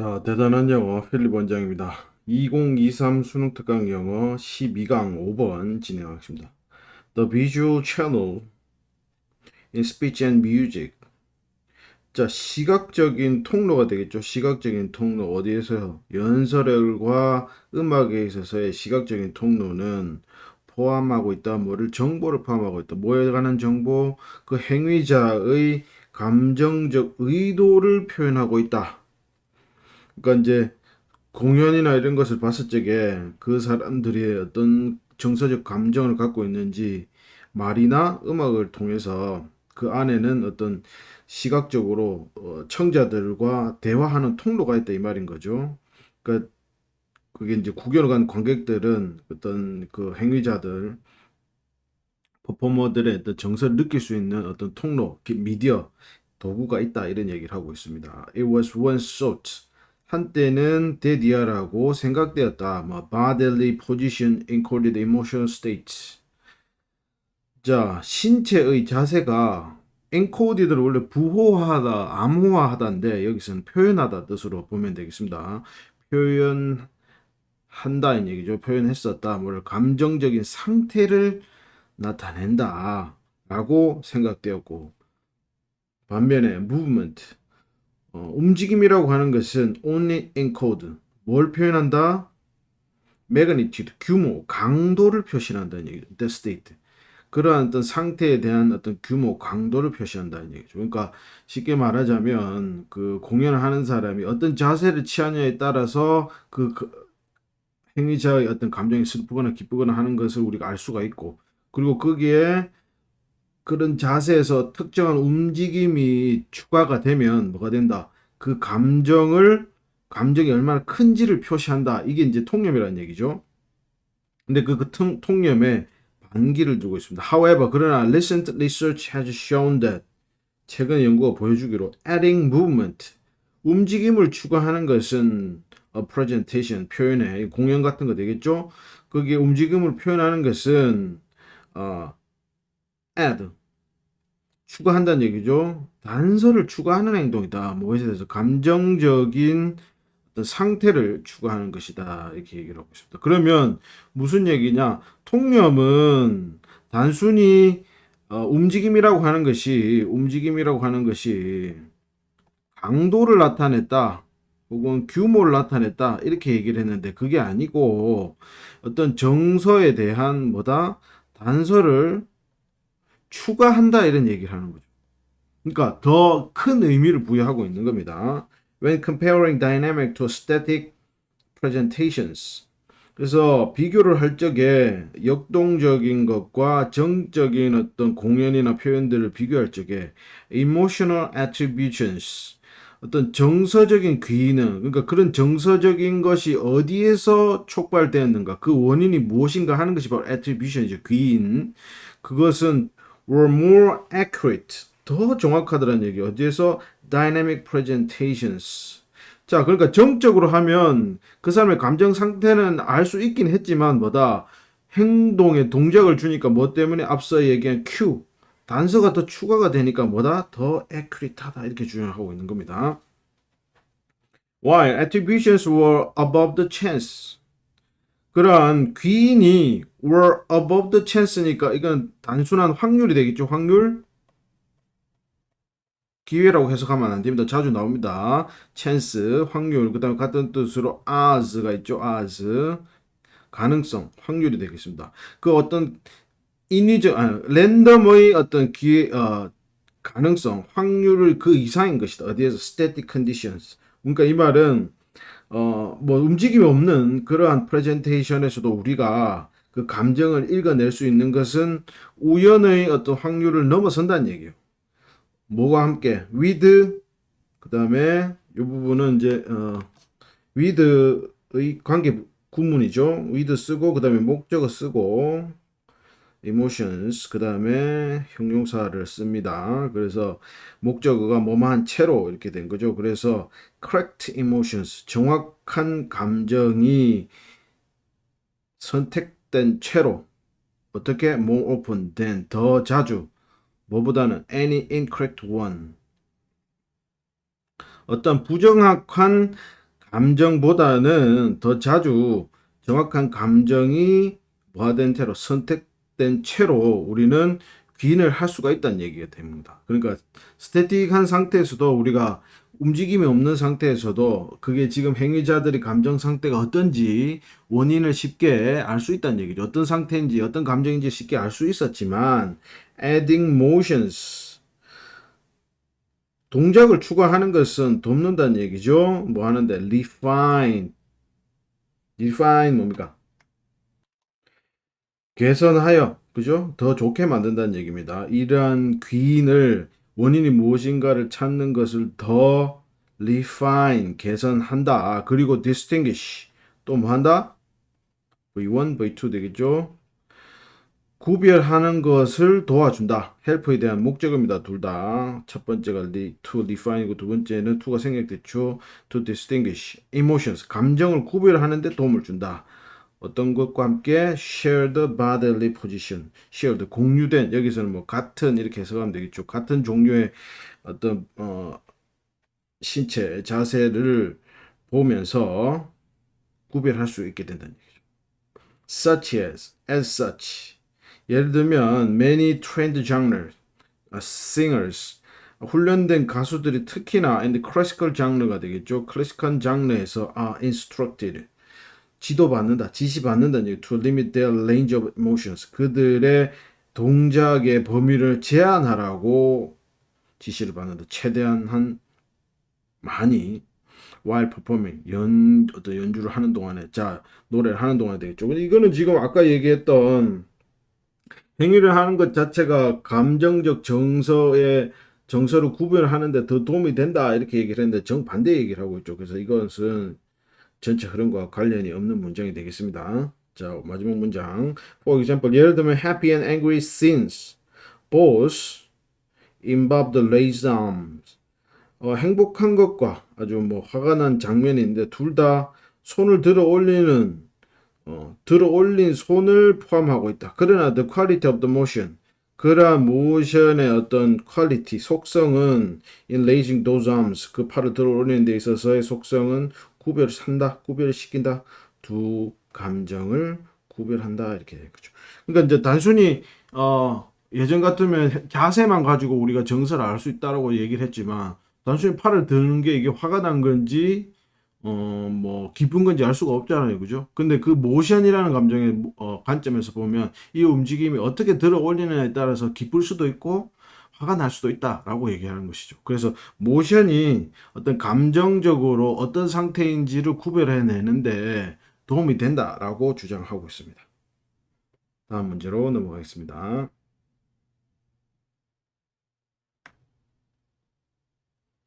자, 대단한 영어 필립 원장입니다. 2023 수능 특강 영어 12강 5번 진행하겠습니다. The visual channel in speech and music. 자, 시각적인 통로가 되겠죠. 시각적인 통로 어디에서요? 연설과 음악에 있어서의 시각적인 통로는 포함하고 있다. 뭐를 정보를 포함하고 있다. 뭐에 관한 정보? 그 행위자의 감정적 의도를 표현하고 있다. 그러니까 이제 공연이나 이런 것을 봤을 적에 그 사람들이 어떤 정서적 감정을 갖고 있는지 말이나 음악을 통해서 그 안에는 어떤 시각적으로 어, 청자들과 대화하는 통로가 있다 이 말인 거죠. 그러니까 그게 이제 구경을 간 관객들은 어떤 그 행위자들 퍼포머들의 어떤 정서를 느낄 수 있는 어떤 통로, 기- 미디어 도구가 있다 이런 얘기를 하고 있습니다. It was once thought 한때는 데디아라고 생각되었다. 뭐 bodily position encoded emotional states. 자, 신체의 자세가 encoded를 원래 부호하다, 암호화하다인데 여기서는 표현하다 뜻으로 보면 되겠습니다. 표현한다는 얘기죠. 표현했었다. 뭘 감정적인 상태를 나타낸다. 라고 생각되었고 반면에 movement 어, 움직임이라고 하는 것은 only encode 뭘 표현한다? magnitude 규모 강도를 표시한다는 얘기죠. the state 그러한 어떤 상태에 대한 어떤 규모 강도를 표시한다는 얘기죠. 그러니까 쉽게 말하자면 그 공연을 하는 사람이 어떤 자세를 취하냐에 따라서 그, 그 행위자의 어떤 감정이 슬프거나 기쁘거나 하는 것을 우리가 알 수가 있고 그리고 거기에 그런 자세에서 특정한 움직임이 추가가 되면 뭐가 된다? 그 감정을 감정이 얼마나 큰지를 표시한다. 이게 이제 통념이라는 얘기죠. 근데 그, 그 통, 통념에 반기를 두고 있습니다. However, 그러나 recent research has shown that 최근 연구가 보여주기로 adding movement 움직임을 추가하는 것은 a presentation 표현에 공연 같은 거 되겠죠. 거기에 움직임을 표현하는 것은 어, add 추가한다는 얘기죠. 단서를 추가하는 행동이다. 무엇에 대해서 감정적인 어떤 상태를 추가하는 것이다. 이렇게 얘기를 하고 있습니다. 그러면 무슨 얘기냐? 통념은 단순히 어, 움직임이라고 하는 것이 움직임이라고 하는 것이 강도를 나타냈다. 혹은 규모를 나타냈다. 이렇게 얘기를 했는데 그게 아니고 어떤 정서에 대한 뭐다? 단서를 추가한다 이런 얘기를 하는 거죠. 그러니까 더 큰 의미를 부여하고 있는 겁니다. When comparing dynamic to static presentations. 그래서 비교를 할 적에 역동적인 것과 정적인 어떤 공연이나 표현들을 비교할 적에 emotional attributions 어떤 정서적인 기능 그러니까 그런 정서적인 것이 어디에서 촉발되었는가 그 원인이 무엇인가 하는 것이 바로 attribution이죠 귀인 그것은 were more accurate. 더 정확하다는 얘기. 어디에서 dynamic presentations. 자, 그러니까 정적으로 하면 그 사람의 감정 상태는 알 수 있긴 했지만 뭐다 행동에 동작을 주니까 뭐 때문에 앞서 얘기한 Q 단서가 더 추가가 되니까 뭐다 더 accurate하다 이렇게 주장하고 있는 겁니다. While attributions were above the chance. 그러한 귀인이 were above the chance니까 이건 단순한 확률이 되겠죠. 확률 기회라고 해석하면 안 됩니다. 자주 나옵니다. chance 확률 그다음에 같은 뜻으로 as가 있죠. as 가능성 확률이 되겠습니다. 그 어떤 인위적 아 랜덤의 어떤 기회 어 가능성 확률을 그 이상인 것이다. 어디에서 static conditions. 그러니까 이 말은 어, 뭐 움직임이 없는 그러한 프레젠테이션에서도 우리가 그 감정을 읽어낼 수 있는 것은 우연의 어떤 확률을 넘어선다는 얘기예요. 뭐가 함께 with 그 다음에 이 부분은 이제 어, with의 관계 구문이죠. with 쓰고 그 다음에 목적어 쓰고 emotions 그 다음에 형용사를 씁니다. 그래서 목적어가 뭐뭐한 채로 이렇게 된 거죠. 그래서 correct emotions 정확한 감정이 선택된 채로 어떻게 more often than 더 자주 뭐보다는 any incorrect one 어떤 부정확한 감정보다는 더 자주 정확한 감정이 뭐하된 채로 선택 된 채로 우리는 귀인을 할 수가 있다는 얘기가 됩니다. 그러니까 스태틱한 상태에서도 우리가 움직임이 없는 상태에서도 그게 지금 행위자들의 감정 상태가 어떤지 원인을 쉽게 알 수 있다는 얘기죠. 어떤 상태인지 어떤 감정인지 쉽게 알 수 있었지만 adding motions 동작을 추가하는 것은 돕는다는 얘기죠. 뭐 하는데 refine refine 뭡니까? 개선하여 그죠? 더 좋게 만든다는 얘기입니다. 이러한 귀인을 원인이 무엇인가를 찾는 것을 더 refine 개선한다. 그리고 distinguish 또 뭐 한다? V1, V2 되겠죠? 구별하는 것을 도와준다. help에 대한 목적입니다. 둘 다. 첫 번째가 to define이고 두 번째는 to가 생략됐죠. to distinguish emotions 감정을 구별하는 데 도움을 준다. 어떤 것과 함께 shared bodily position, shared 공유된 여기서는 뭐 같은 이렇게 해석하면 되겠죠. 같은 종류의 어떤 어 신체 자세를 보면서 구별할 수 있게 된다는 얘기죠. such as, as such. 예를 들면 many trained genres, uh, singers, 훈련된 가수들이 특히나 and classical 장르가 되겠죠. 클래식한 장르에서 are instructed. 지도받는다, 지시받는다는 얘기. to limit their range of motions. 그들의 동작의 범위를 제한하라고 지시를 받는다. 최대한 한 많이 while performing 연 어떤 연주를 하는 동안에 자 노래를 하는 동안에 되겠죠. 근데 이거는 지금 아까 얘기했던 행위를 하는 것 자체가 감정적 정서의 정서를 구별하는데 더 도움이 된다 이렇게 얘기를 했는데 정반대 얘기를 하고 있죠. 그래서 이것은 전체 흐름과 관련이 없는 문장이 되겠습니다. 자 마지막 문장. For example, 예를 들면 happy and angry scenes both involve the raised arms. 어, 행복한 것과 아주 뭐 화가 난 장면인데 둘 다 손을 들어 올리는 어, 들어 올린 손을 포함하고 있다. 그러나 the quality of the motion 그러한 모션의 어떤 퀄리티 속성은 in raising those arms 그 팔을 들어 올리는 데 있어서의 속성은 구별을 산다, 구별을 시킨다. 두 감정을 구별한다 이렇게 거죠. 그러니까 이제 단순히 어 예전 같으면 자세만 가지고 우리가 정서를 알 수 있다라고 얘기를 했지만 단순히 팔을 드는 게 이게 화가 난 건지 어 뭐 기쁜 건지 알 수가 없잖아요, 그죠? 근데 그 모션이라는 감정의 어, 관점에서 보면 이 움직임이 어떻게 들어 올리느냐에 따라서 기쁠 수도 있고 화가 날 수도 있다라고 얘기하는 것이죠. 그래서 모션이 어떤 감정적으로 어떤 상태인지를 구별해내는데 도움이 된다라고 주장하고 있습니다. 다음 문제로 넘어가겠습니다.